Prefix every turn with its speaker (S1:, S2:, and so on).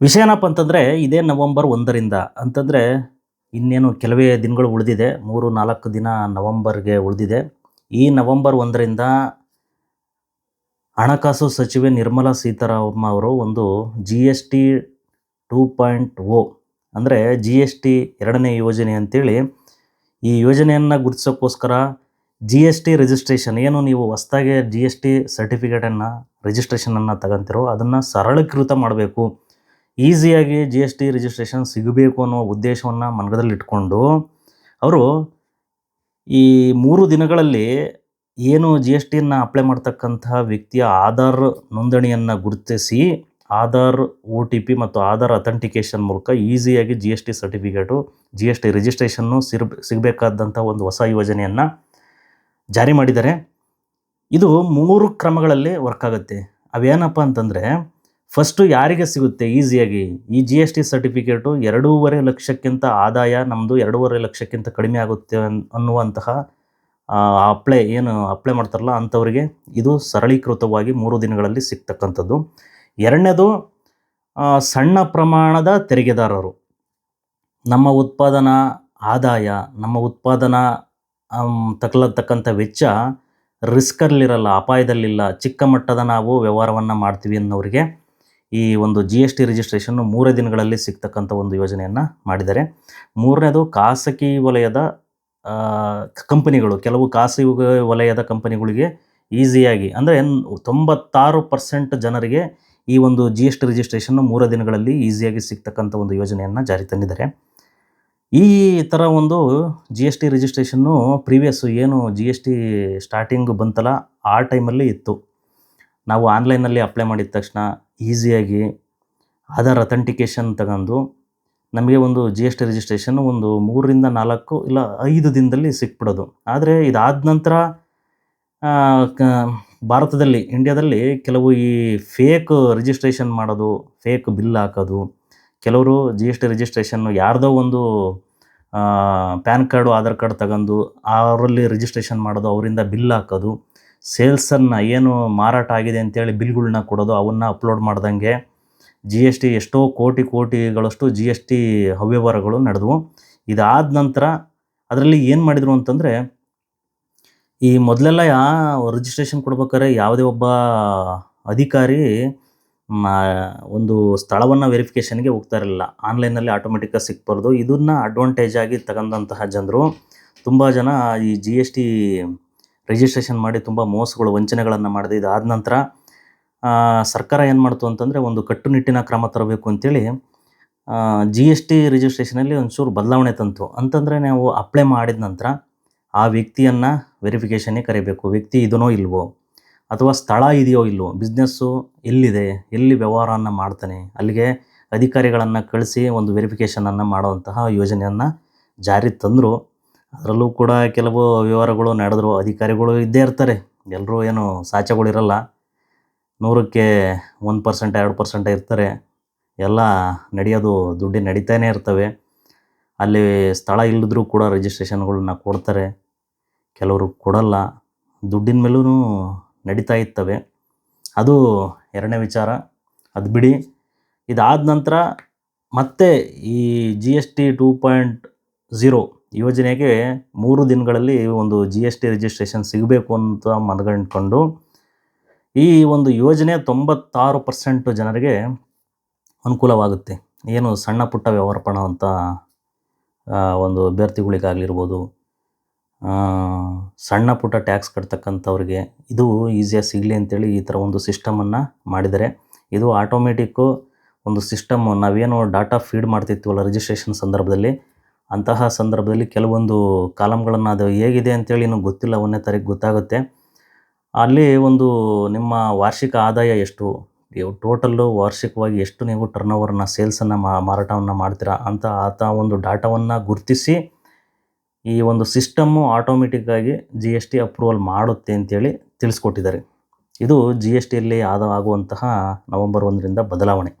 S1: ವಿಷಯ ಏನಪ್ಪ ಅಂತಂದರೆ, ಇದೇ ನವಂಬರ್ ಒಂದರಿಂದ ಅಂತಂದರೆ, ಇನ್ನೇನು ಕೆಲವೇ ದಿನಗಳು ಉಳಿದಿದೆ, ಮೂರು, ನಾಲ್ಕು ದಿನ ನವಂಬರ್ಗೆ ಉಳಿದಿದೆ. ಈ ನವಂಬರ್ ಒಂದರಿಂದ ಹಣಕಾಸು ಸಚಿವೆ ನಿರ್ಮಲಾ ಸೀತಾರಾಮ ಅವರು ಒಂದು G S T two point O ಅಂದರೆ ಜಿ ಎಸ್ ಟಿ ಎರಡನೇ ಯೋಜನೆ ಅಂತೇಳಿ, ಈ ಯೋಜನೆಯನ್ನು ಗುರುತಿಸೋಕ್ಕೋಸ್ಕರ ಜಿ ಎಸ್ ಟಿ ರಿಜಿಸ್ಟ್ರೇಷನ್ ಏನು ನೀವು ಹೊಸ್ದಾಗೆ ಜಿ ಎಸ್ ಟಿ ಸರ್ಟಿಫಿಕೇಟನ್ನು ರಿಜಿಸ್ಟ್ರೇಷನನ್ನು ತಗೊಂತಿರೋ, ಅದನ್ನು ಸರಳೀಕೃತ ಮಾಡಬೇಕು. ಈಸಿಯಾಗಿ ಜಿ ಎಸ್ ಟಿ ರಿಜಿಸ್ಟ್ರೇಷನ್ ಸಿಗಬೇಕು ಅನ್ನೋ ಉದ್ದೇಶವನ್ನು ಮನಗದಲ್ಲಿಟ್ಕೊಂಡು ಅವರು ಈ ಮೂರು ದಿನಗಳಲ್ಲಿ ಏನು ಜಿ ಎಸ್ ಟಿಯನ್ನು ಅಪ್ಲೈ ಮಾಡ್ತಕ್ಕಂತಹ ವ್ಯಕ್ತಿಯ ಆಧಾರ್ ನೋಂದಣಿಯನ್ನು ಗುರುತಿಸಿ ಆಧಾರ್ ಒ ಟಿ ಪಿ ಮತ್ತು ಆಧಾರ್ ಅಥೆಂಟಿಕೇಷನ್ ಮೂಲಕ ಈಸಿಯಾಗಿ G S T certificate G S T registration sir, ಸಿಗಬೇಕಾದಂಥ ಒಂದು ಹೊಸ ಯೋಜನೆಯನ್ನು ಜಾರಿ ಮಾಡಿದ್ದಾರೆ. ಇದು ಮೂರು ಕ್ರಮಗಳಲ್ಲಿ ವರ್ಕ್ ಆಗುತ್ತೆ. ಅವೇನಪ್ಪ ಅಂತಂದರೆ ಫಸ್ಟು ಯಾರಿಗೆ ಸಿಗುತ್ತೆ? ಈಸಿಯಾಗಿ ಈ ಜಿ ಎಸ್ ಟಿ ಸರ್ಟಿಫಿಕೇಟು ಎರಡೂವರೆ ಲಕ್ಷಕ್ಕಿಂತ ಆದಾಯ ನಮ್ಮದು ಎರಡೂವರೆ ಲಕ್ಷಕ್ಕಿಂತ ಕಡಿಮೆ ಆಗುತ್ತೆ ಅನ್ ಅನ್ನುವಂತಹ ಅಪ್ಲೈ ಏನು ಅಪ್ಲೈ ಮಾಡ್ತಾರಲ್ಲ ಅಂಥವರಿಗೆ ಇದು ಸರಳೀಕೃತವಾಗಿ ಮೂರು ದಿನಗಳಲ್ಲಿ ಸಿಗ್ತಕ್ಕಂಥದ್ದು. ಎರಡನೇದು ಸಣ್ಣ ಪ್ರಮಾಣದ ತೆರಿಗೆದಾರರು. ನಮ್ಮ ಉತ್ಪಾದನಾ ಆದಾಯ ನಮ್ಮ ಉತ್ಪಾದನಾ ಆಮ್, ತಗಲತಕ್ಕಂಥ ವೆಚ್ಚ ರಿಸ್ಕಲ್ಲಿರಲ್ಲ ಅಪಾಯದಲ್ಲಿಲ್ಲ. ಚಿಕ್ಕ ಮಟ್ಟದ ನಾವು ವ್ಯವಹಾರವನ್ನು ಮಾಡ್ತೀವಿ ಅನ್ನೋರಿಗೆ ಈ ಒಂದು ಜಿ ಎಸ್ ಟಿ ರಿಜಿಸ್ಟ್ರೇಷನ್ನು ಮೂರೇ ದಿನಗಳಲ್ಲಿ ಸಿಗ್ತಕ್ಕಂಥ ಒಂದು ಯೋಜನೆಯನ್ನು ಮಾಡಿದ್ದಾರೆ. ಮೂರನೇದು ಖಾಸಗಿ ವಲಯದ ಕಂಪನಿಗಳು, ಕೆಲವು ಖಾಸಗಿ ವಲಯದ ಕಂಪನಿಗಳಿಗೆ ಈಸಿಯಾಗಿ ಅಂದರೆ ತೊಂಬತ್ತಾರು ಪರ್ಸೆಂಟ್ ಜನರಿಗೆ ಈ ಒಂದು ಜಿ ಎಸ್ ಟಿ ರಿಜಿಸ್ಟ್ರೇಷನ್ನು ಮೂರೇ ದಿನಗಳಲ್ಲಿ ಈಸಿಯಾಗಿ ಸಿಗ್ತಕ್ಕಂಥ ಒಂದು ಯೋಜನೆಯನ್ನು ಜಾರಿ ತಂದಿದ್ದಾರೆ. ಈ ಥರ ಒಂದು G S T registration previous ಏನು ಜಿ ಎಸ್ ಟಿ ಸ್ಟಾರ್ಟಿಂಗ್ ಬಂತಲ್ಲ, ಆ ಟೈಮಲ್ಲಿ ಇತ್ತು. ನಾವು ಆನ್ಲೈನಲ್ಲಿ ಅಪ್ಲೈ ಮಾಡಿದ ತಕ್ಷಣ ಈಸಿಯಾಗಿ ಆಧಾರ್ ಅಥೆಂಟಿಕೇಷನ್ ತಗೊಂಡು ನಮಗೆ ಒಂದು ಜಿ ಎಸ್ ಟಿ ರಿಜಿಸ್ಟ್ರೇಷನ್ ಒಂದು ಮೂರರಿಂದ ನಾಲ್ಕು ಇಲ್ಲ ಐದು ದಿನದಲ್ಲಿ ಸಿಕ್ಬಿಡೋದು. ಆದರೆ ಇದಾದ ನಂತರ ಕ- ಭಾರತದಲ್ಲಿ ಇಂಡಿಯಾದಲ್ಲಿ ಕೆಲವು ಈ ಫೇಕ್ ರಿಜಿಸ್ಟ್ರೇಷನ್ ಮಾಡೋದು ಫೇಕ್ ಬಿಲ್ ಹಾಕೋದು, ಕೆಲವರು ಜಿ ಎಸ್ ಟಿ ರಿಜಿಸ್ಟ್ರೇಷನ್ನು ಯಾರ್ದೋ ಒಂದು ಪ್ಯಾನ್ ಕಾರ್ಡು, ಆಧಾರ್ ಕಾರ್ಡ್ ತಗೊಂಡು, ಅವರಲ್ಲಿ ರಿಜಿಸ್ಟ್ರೇಷನ್ ಮಾಡೋದು, ಅವರಿಂದ ಬಿಲ್ ಹಾಕೋದು ಸೇಲ್ಸನ್ನು ಏನು ಮಾರಾಟ ಆಗಿದೆ ಅಂತೇಳಿ ಬಿಲ್ಗಳನ್ನ ಕೊಡೋದು, ಅವನ್ನ ಅಪ್ಲೋಡ್ ಮಾಡ್ದಂಗೆ ಜಿ ಎಸ್ ಟಿ ಎಷ್ಟೋ ಕೋಟಿ ಕೋಟಿಗಳಷ್ಟು ಜಿ ಎಸ್ ಟಿ ಅವ್ಯವಹಾರಗಳು ನಡೆದವು. ಇದಾದ ನಂತರ ಅದರಲ್ಲಿ ಏನು ಮಾಡಿದರು ಅಂತಂದರೆ, ಈ ಮೊದಲೆಲ್ಲ ಯಾ ರಿಜಿಸ್ಟ್ರೇಷನ್ ಕೊಡ್ಬೇಕಾದ್ರೆ ಯಾವುದೇ ಒಬ್ಬ ಅಧಿಕಾರಿ ಒಂದು ಸ್ಥಳವನ್ನು ವೆರಿಫಿಕೇಷನ್ಗೆ ಹೋಗ್ತಾ ಇರಲಿಲ್ಲ. ಆನ್ಲೈನಲ್ಲಿ ಆಟೋಮೆಟಿಕ್ಕಾಗಿ ಸಿಕ್ಬಾರ್ದು. ಇದನ್ನು ಅಡ್ವಾಂಟೇಜ್ ಆಗಿ ತಗೊಂಡಂತಹ ಜನರು ತುಂಬ ಜನ ಈ ಜಿ ಎಸ್ ಟಿ ರಿಜಿಸ್ಟ್ರೇಷನ್ ಮಾಡಿ ತುಂಬ ಮೋಸಗಳು, ವಂಚನೆಗಳನ್ನು ಮಾಡಿದೆ. ಇದಾದ ನಂತರ ಸರ್ಕಾರ ಏನು ಮಾಡ್ತು ಅಂತಂದರೆ ಒಂದು ಕಟ್ಟುನಿಟ್ಟಿನ ಕ್ರಮ ತರಬೇಕು ಅಂತೇಳಿ ಜಿ ಎಸ್ ಟಿ ರಿಜಿಸ್ಟ್ರೇಷನಲ್ಲಿ ಒಂಚೂರು ಬದಲಾವಣೆ ತಂತು. ಅಂತಂದರೆ ನಾವು ಅಪ್ಲೈ ಮಾಡಿದ ನಂತರ ಆ ವ್ಯಕ್ತಿಯನ್ನು ವೆರಿಫಿಕೇಷನ್ಗೆ ಕರಿಬೇಕು. ವ್ಯಕ್ತಿ ಇದನೋ ಇಲ್ವೋ? ಅಥವಾ ಸ್ಥಳ ಇದೆಯೋ ಇಲ್ವೋ? ಬಿಸ್ನೆಸ್ಸು ಎಲ್ಲಿದೆ? ಎಲ್ಲಿ ವ್ಯವಹಾರವನ್ನು ಮಾಡ್ತಾನೆ? ಅಲ್ಲಿಗೆ ಅಧಿಕಾರಿಗಳನ್ನು ಕಳಿಸಿ ಒಂದು ವೆರಿಫಿಕೇಷನನ್ನು ಮಾಡುವಂತಹ ಯೋಜನೆಯನ್ನು ಜಾರಿಗೆ ತಂದರು. ಅದರಲ್ಲೂ ಕೂಡ ಕೆಲವು ವ್ಯವಹಾರಗಳು ನಡೆದ್ರು, ಅಧಿಕಾರಿಗಳು ಇದ್ದೇ ಇರ್ತಾರೆ. ಎಲ್ಲರೂ ಏನು ಸಾಚಗಳಿರಲ್ಲ ನೂರಕ್ಕೆ ಒಂದು ಪರ್ಸೆಂಟ್ ಎರಡು ಪರ್ಸೆಂಟ್ ಇರ್ತಾರೆ. ಎಲ್ಲ ನಡೆಯೋದು ದುಡ್ಡು ನಡೀತಾನೆ ಇರ್ತವೆ. ಅಲ್ಲಿ ಸ್ಥಳ ಇಲ್ಲದ್ರೂ ಕೂಡ ರಿಜಿಸ್ಟ್ರೇಷನ್ಗಳನ್ನ ಕೊಡ್ತಾರೆ. ಕೆಲವರು ಕೊಡಲ್ಲ. ದುಡ್ಡಿನ ಮೇಲೂ ನಡೀತಾ ಇರ್ತವೆ. ಅದು ಎರಡನೇ ವಿಚಾರ. ಅದು ಬಿಡಿ. ಇದಾದ ನಂತರ ಮತ್ತೆ ಈ G S T two point zero ಯೋಜನೆಗೆ ಮೂರು ದಿನಗಳಲ್ಲಿ ಒಂದು ಜಿ ಎಸ್ ಟಿ ರಿಜಿಸ್ಟ್ರೇಷನ್ ಸಿಗಬೇಕು ಅಂತ ಮನಗಂಡ್ಕೊಂಡು ಈ ಒಂದು ಯೋಜನೆ ತೊಂಬತ್ತಾರು ಪರ್ಸೆಂಟ್ ಜನರಿಗೆ ಅನುಕೂಲವಾಗುತ್ತೆ. ಏನು ಸಣ್ಣ ಪುಟ್ಟ ವ್ಯವಹಾರಪಣ ಅಂತ ಒಂದು ಅಭ್ಯರ್ಥಿಗಳಿಗಾಗಲಿರ್ಬೋದು ಸಣ್ಣ ಪುಟ್ಟ ಟ್ಯಾಕ್ಸ್ ಕಟ್ತಕ್ಕಂಥವ್ರಿಗೆ ಇದು ಈಸಿಯಾಗಿ ಸಿಗಲಿ ಅಂತೇಳಿ ಈ ಥರ ಒಂದು ಸಿಸ್ಟಮನ್ನು ಮಾಡಿದ್ದಾರೆ ಇದು ಆಟೋಮೆಟಿಕ್ಕು ಒಂದು ಸಿಸ್ಟಮ್ ನಾವೇನು ಡಾಟಾ ಫೀಡ್ ಮಾಡ್ತಿರ್ತೀವಲ್ಲ ರಿಜಿಸ್ಟ್ರೇಷನ್ ಸಂದರ್ಭದಲ್ಲಿ ಅಂತಹ ಸಂದರ್ಭದಲ್ಲಿ ಕೆಲವೊಂದು ಕಾಲಮ್ಗಳನ್ನು ಅದು ಹೇಗಿದೆ ಅಂತೇಳಿ ಇನ್ನೂ ಗೊತ್ತಿಲ್ಲ, ಒಂದನೇ ತಾರೀಕು ಗೊತ್ತಾಗುತ್ತೆ. ಅಲ್ಲಿ ಒಂದು ನಿಮ್ಮ ವಾರ್ಷಿಕ ಆದಾಯ ಎಷ್ಟು? ಟೋಟಲ್ಲು ವಾರ್ಷಿಕವಾಗಿ ಎಷ್ಟು ನೀವು ಟರ್ನ್ ಓವರ್ನ ಸೇಲ್ಸನ್ನು ಮಾರಾಟವನ್ನು ಮಾಡ್ತೀರಾ ಅಂತ ಆತ ಒಂದು ಡಾಟಾವನ್ನು ಗುರುತಿಸಿ ಈ ಒಂದು ಸಿಸ್ಟಮ್ಮು ಆಟೋಮೆಟಿಕ್ಕಾಗಿ ಜಿ ಎಸ್ ಟಿ ಅಪ್ರೂವಲ್ ಮಾಡುತ್ತೆ ಅಂತೇಳಿ ತಿಳಿಸ್ಕೊಟ್ಟಿದ್ದಾರೆ. ಇದು ಜಿ ಎಸ್ ಟಿಯಲ್ಲಿ ಆದ, ಆಗುವಂತಹ ನವಂಬರ್ ಒಂದರಿಂದ ಬದಲಾವಣೆ.